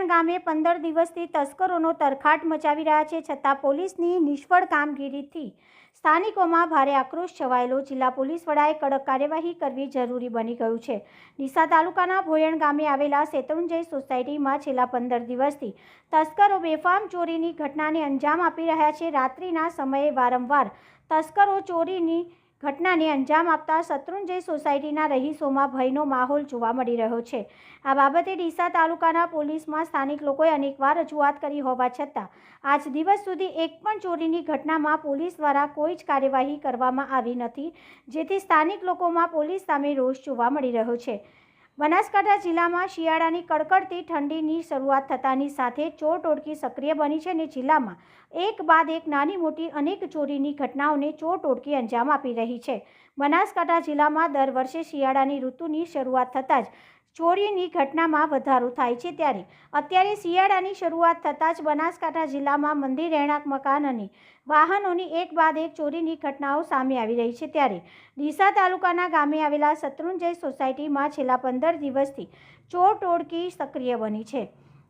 ડીસાના ગામે પંદર દિવસથી તસ્કરોનો તરખાટ મચાવી રહ્યા છે છતાં પોલીસની નિષ્ફળ કામગીરીથી સ્થાનિકોમાં ભારે આક્રોશ છવાયેલો. જિલ્લા પોલીસ વડાએ કડક કાર્યવાહી કરવી જરૂરી બની ગયું છે. ડીસા તાલુકાના ભોયણ ગામે આવેલા શેત્રુંજય સોસાયટીમાં છેલ્લા પંદર દિવસથી તસ્કરો બેફામ ચોરીની ઘટનાને અંજામ આપી રહ્યા છે. રાત્રિના સમયે વારંવાર તસ્કરો ચોરીની ઘટનાને અંજામ આપતા શત્રુંજય સોસાયટીના રહીશોમાં ભયનો માહોલ જોવા મળી રહ્યો છે. આ બાબતે ડીસા તાલુકાના પોલીસમાં સ્થાનિક લોકોએ અનેકવાર રજૂઆત કરી હોવા છતાં, આજ દિવસ સુધી એક પણ ચોરીની ઘટનામાં પોલીસ દ્વારા કોઈ જ કાર્યવાહી કરવામાં આવી નથી, જેથી સ્થાનિક લોકોમાં પોલીસ સામે રોષ જોવા મળી રહ્યો છે. બનાસકાંઠા જિલ્લામાં શિયાળાની કડકડતી ઠંડીની શરૂઆત થતાની સાથે ચોર ટોળકી સક્રિય બની છે અને જિલ્લામાં એક બાદ એક નાની મોટી અનેક ચોરીની ઘટનાઓને ચોર ટોળકી અંજામ આપી રહી છે. બનાસકાંઠા જિલ્લામાં દર વર્ષે શિયાળાની ઋતુની શરૂઆત થતાં જ ચોરીની ઘટનામાં વધારો થાય છે ત્યારે. અત્યારે શિયાળાની શરૂઆત થતાં જ બનાસકાંઠા જિલ્લામાં મંદિર, રહેણાંક, મકાન અને વાહનોની એક બાદ એક ચોરીની ઘટનાઓ સામે આવી રહી છે ત્યારે. ડીસા તાલુકાના ગામે આવેલા શત્રુંજય સોસાયટીમાં છેલ્લા પંદર દિવસથી ચોર ટોળકી સક્રિય બની છે.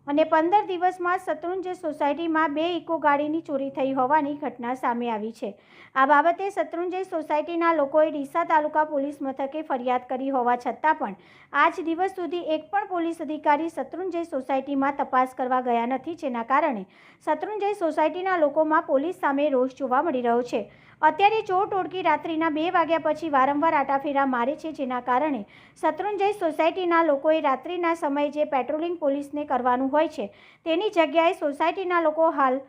અને પંદર દિવસમાં શત્રુંજય સોસાયટીમાં બે ઇકો ગાડીની ચોરી થઈ હોવાની ઘટના સામે આવી છે. આ બાબતે શત્રુંજય સોસાયટીના લોકોએ ડીસા તાલુકા પોલીસ મથકે ફરિયાદ કરી હોવા છતાં પણ આજ દિવસ સુધી એક પણ પોલીસ અધિકારી શત્રુંજય સોસાયટીમાં તપાસ કરવા ગયા નથી, જેના કારણે શત્રુંજય સોસાયટીના લોકોમાં પોલીસ સામે રોષ જોવા મળી રહ્યો છે. અત્યારે ચોર ટોળકી રાત્રિના બે વાગ્યા પછી વારંવાર આટાફેરા મારે છે, જેના કારણે શત્રુંજય સોસાયટીના લોકોએ રાત્રિના સમયે જે પેટ્રોલિંગ પોલીસને કરવાનું હોય છે, તેની જગ્યાએ સોસાયટીના લોકો હાલ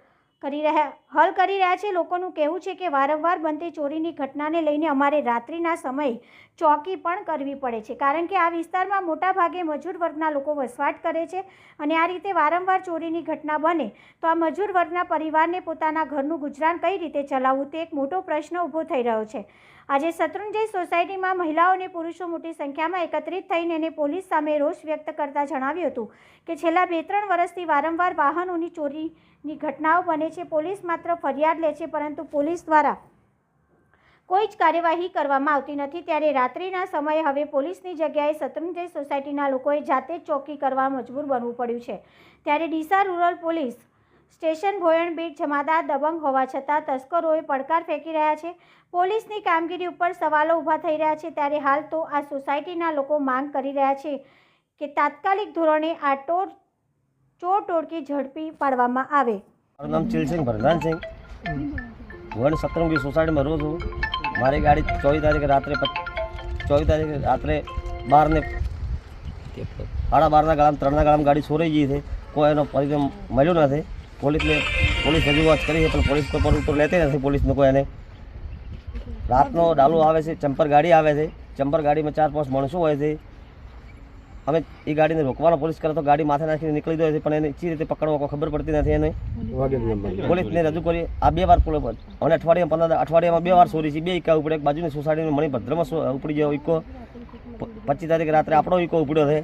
કરી રહ્યા હલ કરી રહ્યા છે. લોકોનું કહેવું છે કે વારંવાર બનતી ચોરીની ઘટનાને લઈને અમારે રાત્રિના સમયે ચોકી પણ કરવી પડે છે. કારણ કે આ વિસ્તારમાં મોટાભાગે મજૂર વર્ગના લોકો વસવાટ કરે છે અને આ રીતે વારંવાર ચોરીની ઘટના બને તો આ મજૂર વર્ગના પરિવારને પોતાના ઘરનું ગુજરાન કઈ રીતે ચલાવવું તે એક મોટો પ્રશ્ન ઊભો થઈ રહ્યો છે. આજે શત્રુંજય સોસાયટીમાં મહિલાઓ અને પુરુષો મોટી સંખ્યામાં એકત્રિત થઈને એને પોલીસ સામે રોષ વ્યક્ત કરતા જણાવ્યું હતું કે છેલ્લા બે ત્રણ વર્ષથી વારંવાર વાહનોની ચોરીની ઘટનાઓ બને છે, પોલીસ માત્ર ફરિયાદ લે છે, પરંતુ પોલીસ દ્વારા કોઈ જ કાર્યવાહી કરવામાં આવતી નથી. ત્યારે રાત્રિના સમયે હવે પોલીસની જગ્યાએ શત્રુંજય સોસાયટીના લોકોએ જાતે જ ચોકી કરવા મજબૂર બનવું પડ્યું છે. ત્યારે Deesa rural police station Bhoyan beat જમાદાર દબંગ હોવા છતાં તસ્કરોએ પડકાર ફેંકી રહ્યા છે. પોલીસની કામગીરી ઉપર સવાલો ઊભા થઈ રહ્યા છે. ત્યારે હાલ તો આ સોસાયટીના લોકો માંગ કરી રહ્યા છે કે તાત્કાલિક ધોરણે આ ટોર ચોર ટોળકી ઝડપી પાડવામાં આવે. મારું નામ ચિલસિંહ ભરદાનસિંહ હું સત્રંગી સોસાયટીમાં રહું છું મારી ગાડી ચોવીસ તારીખે રાત્રે ચોવીસ તારીખે રાત્રે બારને સાડા બારના ગાળામાં, ત્રણના ગાળામાં ગાડી છોરાઈ ગઈ છે. કોઈ એનો પરિણામ મળ્યો નથી. પોલીસને પોલીસ રજૂઆત કરી છે, પણ પોલીસ કોઈ પર ઉપર લેતી નથી. પોલીસને કોઈ એને રાતનો ડાલો આવે છે, ચંપર ગાડી આવે છે. ચંપર ગાડીમાં ચાર પાંચ માણસો હોય છે. અમે એ ગાડીને રોકવાનો પોલીસ કરે તો ગાડી માથે નાખીને નીકળી જાય છે પણ એને ચી રીતે પકડવા ખબર પડતી નથી એને. પોલીસને રજૂ કરી આ બે વાર પોલીસ અને અઠવાડિયામાં પંદર અઠવાડિયામાં બે વાર સોરી છે. બે ઇકા ઉપડે એક બાજુની સોસાયટીમાં મણિભદ્રમાં ઉપડી ગયો ઇકો પચીસ તારીખે રાત્રે આપણો ઇકો ઉપડ્યો છે.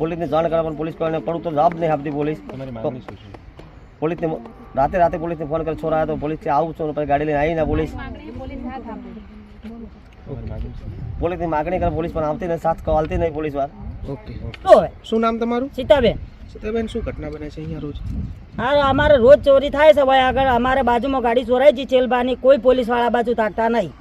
પોલીસને જાણ કરવા પણ પોલીસ કોઈને પડું તો જવાબ નહીં આપતી પોલીસ. પોલીસને રાતે રાતે પોલીસને ફોન કરે છોરા તો પોલીસ આવું છું. પછી ગાડી લઈને આવીને પોલીસ. પોલીસની માગણી કરે પોલીસ પણ આવતી નહીં સાથ કવાલતી નહીં પોલીસ વાર. ઓકે. શું હવે. શું નામ તમારું? સીતાબેન. સીતાબેન શું ઘટના બને છે અહીંયા રોજ? હા અમારે રોજ ચોરી થાય છે ભાઈ. આગળ અમારે બાજુમાં ગાડી ચોરાઈ છે ચેલબાની. કોઈ પોલીસવાળા બાજુ તાકતા નહીં.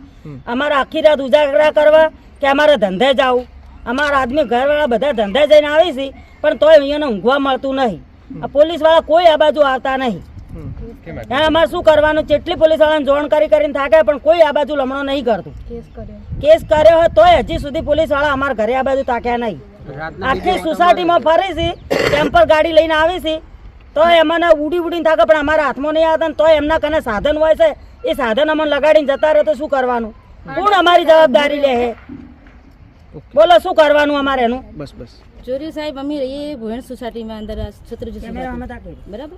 અમારે આખી રાત ઉજાગરા કરવા કે અમારે ધંધે જવું. અમારા આદમી ઘરવાળા બધા ધંધે જઈને આવી છે પણ તોય અહીંયાને ઊંઘવા મળતું નહીં. આ પોલીસવાળા કોઈ આ બાજુ આવતા નહીં. અમારે શું કરવાનું? જેટલી પોલીસ વાળાને જોણ કરી કરીને થાકે પણ કોઈ આ બાજુ લમણો નહીં કરતું. કેસ કર્યો. હોય તોય હજી સુધી પોલીસવાળા અમારા ઘરે આ બાજુ તાક્યા નહીં. આખી સોસાયટીમાં ફરી છે ટેમ્પર ગાડી લઈને આવી છે. તોય અમને ઉડી ઉડીને થાકે પણ અમારા હાથમાં નહીં આવતા તો એમના કને સાધન હોય છે. એ સાધન અમને લગાડીને જતા રહે તો શું કરવાનું? કોણ અમારી જવાબદારી લે છે બોલો શું કરવાનું અમારે એનું? બસ બસ. ચોરી સાહેબ અમે રહીએ ભુવન સોસાયટીમાં અંદર છત્રજી બરાબર?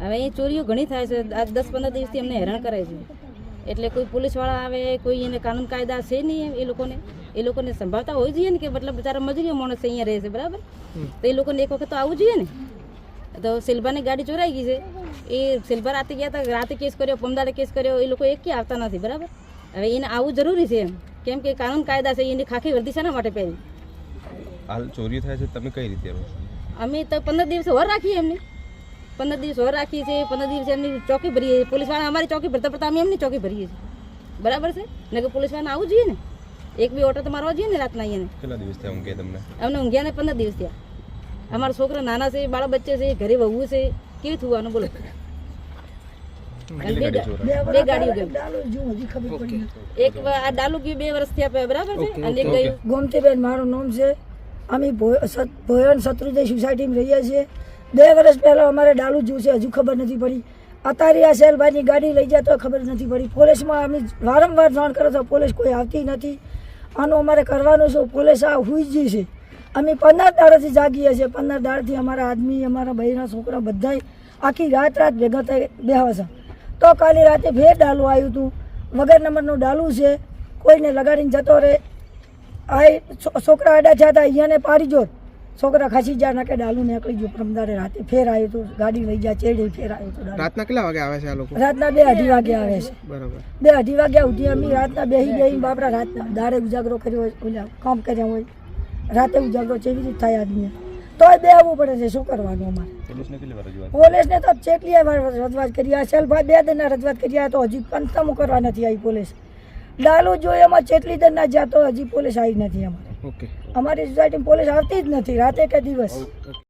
હવે એ ચોરીઓ ઘણી થાય છે. આજ દસ પંદર દિવસથી અમને હેરાન કરાય છે. એટલે કોઈ પોલીસવાળા આવે કોઈ એને કાનૂન કાયદા છે નહીં એ લોકોને એ લોકોને સંભાળતા હોય જોઈએ ને કે મતલબ બિચારા મજૂરીઓ માણસ અહીંયા રહે છે બરાબર? તો એ લોકોને એક વખત તો આવવું જોઈએ ને. તો સિલ્ભાની ગાડી ચોરાઈ ગઈ છે. એ સિલ્ભા રાતે ગયા હતા રાતે કેસ કર્યો પમદાડે કેસ કર્યો એ લોકો એક કે આવતા નથી બરાબર? હવે એને આવવું જરૂરી છે એમ. કેમ કે કાનૂન કાયદા છે એની ખાખી વર્દી શાના માટે પહેરી. હાલ ચોરી થાય છે તમે કઈ રીતે અમે તો પંદર દિવસ વર રાખીએ એમની. પંદર દિવસ હોર રાખીએ છીએ પંદર દિવસ એમની ચોકી ભરીએ પોલીસવાળા અમારી ચોકી ભરતા ભરતા અમે એમની ચોકી ભરીએ છીએ. બરાબર છે? ને કે પોલીસવાળા આવું આવવું જોઈએ ને. એક બી ઓટો તો મારવા જોઈએ ને રાતના અહીંયા કેટલા દિવસ થયા ઊંઘે તમને? અમને ઊંઘ્યા ને પંદર દિવસ થયા. અમારા છોકરા નાના છે બાળક બચ્ચે છે ઘરે વહુ છે. કેવું થવાનું બોલો? બે ગાડીઓ ગઈ. એક આ ડાલુ ગયું બે વર્ષ થયા બરાબર છે? અને એક ગયું. ગોમતીબેન મારું નામ છે. અમે ભો- સત- ભોયન શત્રુજય સોસાયટીમાં રહીએ છીએ. બે વર્ષ પહેલાં અમારે ડાલુ જ્યું છે, હજુ ખબર નથી પડી. અત્યારે આ સેલભાઈની ગાડી લઈ જાય તો ખબર નથી પડી. પોલીસમાં અમે વારંવાર જાણ કરો તો પોલીસ કોઈ આવતી નથી. આનું અમારે કરવાનું છે, પોલીસ આ હુઈ જ છે. અમે પંદર દાડાથી જાગીએ છીએ. પંદર દાડાથી અમારા આદમી, અમારા ભાઈના છોકરા બધાય આખી રાત રાત ભેગા થઈ બેહવા છે. તો કાલે રાતે ફેર ડાલું આવ્યું હતું વગર નંબરનું ડાલું છે. કોઈને લગાડીને જતો રહે. આ છોકરા આડા થયા હતા અહીંયાને પાડી જોત છોકરા ખસી જાય નાકે ડાલું નીકળી ગયું. પ્રમદારે રાતે ફેર આવ્યું હતું ગાડી લઈ જાય ચેડી ફેર આવ્યું હતું રાતના કેટલા વાગે આવે છે આ લોકો? રાતના બે અઢી વાગે આવે છે. બરાબર. બે અઢી વાગ્યા સુધી અમે રાતના બેહી બેહી બાપરા રાતના દારે ઉજાગરો કર્યો હોય ઓલા કામ કર્યા હોય. રાતે ઉજાગરો કેવી રીતે થાય આદમી તોય બે આવવું પડે છે શું કરવાનું અમારે? પોલીસને કેટલી રજૂઆત પોલીસને તો ચેટલી વાર રજૂઆત કરી આ સેલભાઈ બે દિનના રજૂઆત કરી આ તો હજી પંચમું કરવા નથી આવી પોલીસ. ડાલુ જોઈએ એમાં ચેટલી દિનના જ્યાં તો હજી પોલીસ આવી નથી અમારે ઓકે અમારી સોસાયટીમાં પોલીસ આવતી જ નથી રાતે કે દિવસ.